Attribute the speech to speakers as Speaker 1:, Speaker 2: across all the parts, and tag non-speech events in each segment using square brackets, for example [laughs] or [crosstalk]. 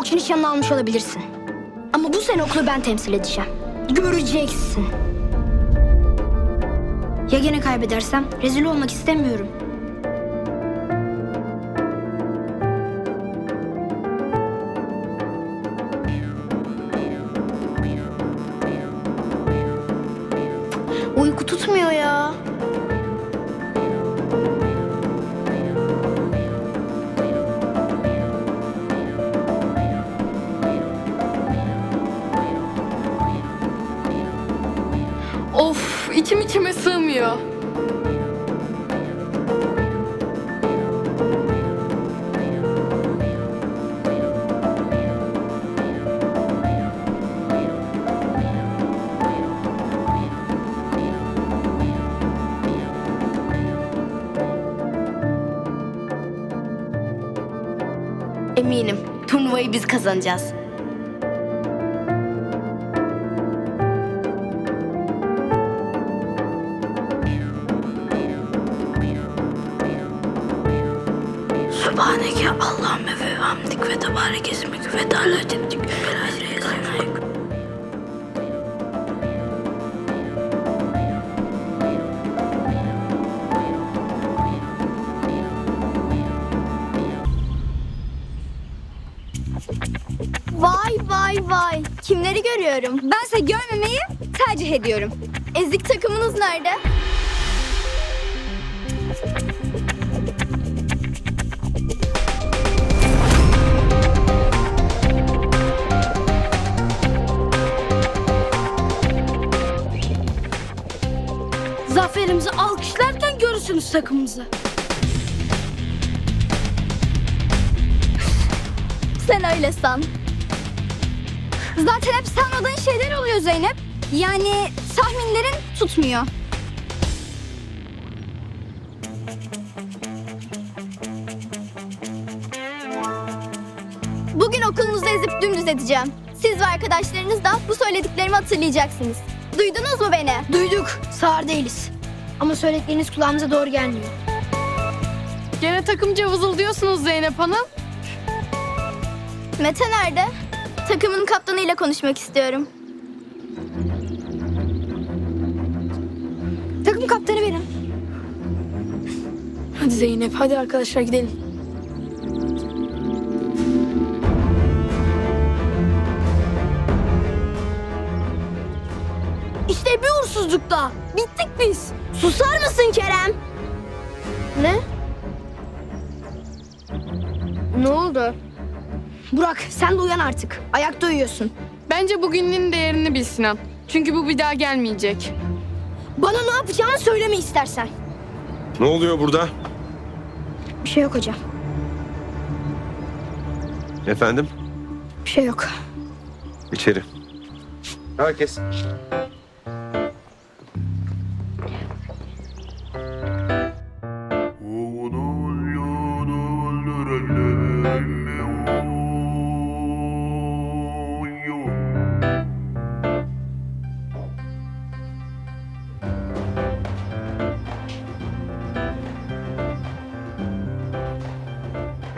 Speaker 1: Yolcu nişanını almış olabilirsin. Ama bu sene okulu ben temsil edeceğim. Göreceksin. Ya gene kaybedersem? Rezil olmak istemiyorum. Uyku tutmuyor ya.
Speaker 2: İçim içime sığmıyor.
Speaker 1: Eminim. Turnuvayı biz kazanacağız. Sübhaneke Allahümme ve hamdik ve tebarek ismik ve teala ceddik.
Speaker 3: Vay vay vay. Kimleri görüyorum? Bense görmemeyi tercih ediyorum. Ezik takımınız nerede?
Speaker 1: Zaferimizi alkışlarken görürsünüz takımımızı.
Speaker 3: Sen öyle san. Zaten hep sanmadığın şeyler oluyor Zeynep. Yani tahminlerin tutmuyor. Bugün okulunuzu ezip dümdüz edeceğim. Siz ve arkadaşlarınız da bu söylediklerimi hatırlayacaksınız. Duydunuz mu beni?
Speaker 1: Duyduk. Sağır değiliz. Ama söyledikleriniz kulağımıza doğru gelmiyor.
Speaker 2: Gene takımca vızıldıyorsunuz Zeynep Hanım.
Speaker 3: Mete nerede? Takımın kaptanıyla konuşmak istiyorum.
Speaker 1: Takım kaptanı benim.
Speaker 2: Hadi Zeynep hadi arkadaşlar gidelim.
Speaker 1: Uğursuzlukta. Bittik biz. Susar mısın Kerem? Ne? Ne oldu? Burak sen de uyan artık. Ayakta uyuyorsun.
Speaker 2: Bence bugünün değerini bil Sinan. Çünkü bu bir daha gelmeyecek.
Speaker 1: Bana ne yapacağını söyleme istersen.
Speaker 4: Ne oluyor burada?
Speaker 1: Bir şey yok hocam.
Speaker 4: Efendim?
Speaker 1: Bir şey yok.
Speaker 4: İçeri. Herkes.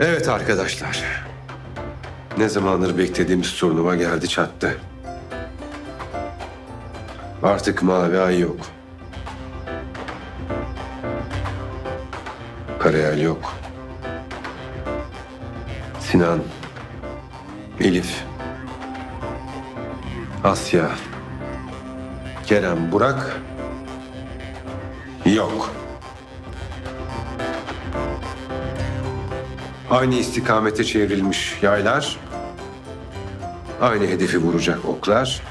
Speaker 4: Evet arkadaşlar. Ne zamandır beklediğimiz turnuva geldi çattı. Artık mavi ay yok. Karayel yok. Sinan, Elif, Asya, Kerem, Burak yok. Aynı istikamete çevrilmiş yaylar, aynı hedefi vuracak oklar,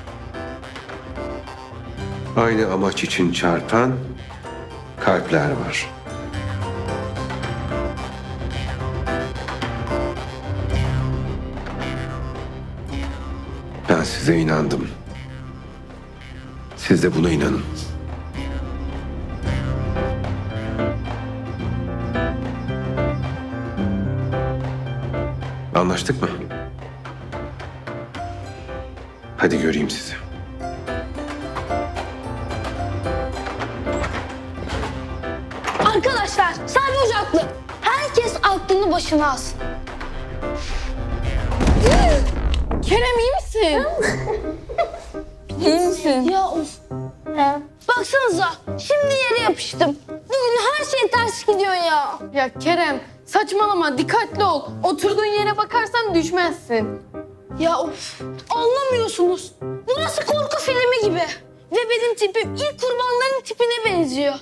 Speaker 4: aynı amaç için çarpan kalpler var. Ben size inandım. Siz de buna inanın. Anlaştık mı? Hadi göreyim sizi.
Speaker 1: Arkadaşlar sadece aklı. Herkes aklını başına alsın. [gasps]
Speaker 2: Kerem iyi misin? [laughs] iyi misin?
Speaker 5: Ya of. Baksanıza şimdi yere yapıştım. Bugün her şey ters gidiyor ya.
Speaker 2: Ya Kerem saçmalama dikkatli ol. Oturduğun yere bakarsan düşmezsin.
Speaker 5: Ya of. Anlamıyorsunuz. Burası korku filmi gibi. Ve benim tipim ilk kurbanların tipine benziyor.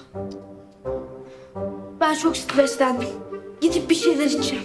Speaker 5: Ben çok streslendim. Gidip bir şeyler içeceğim.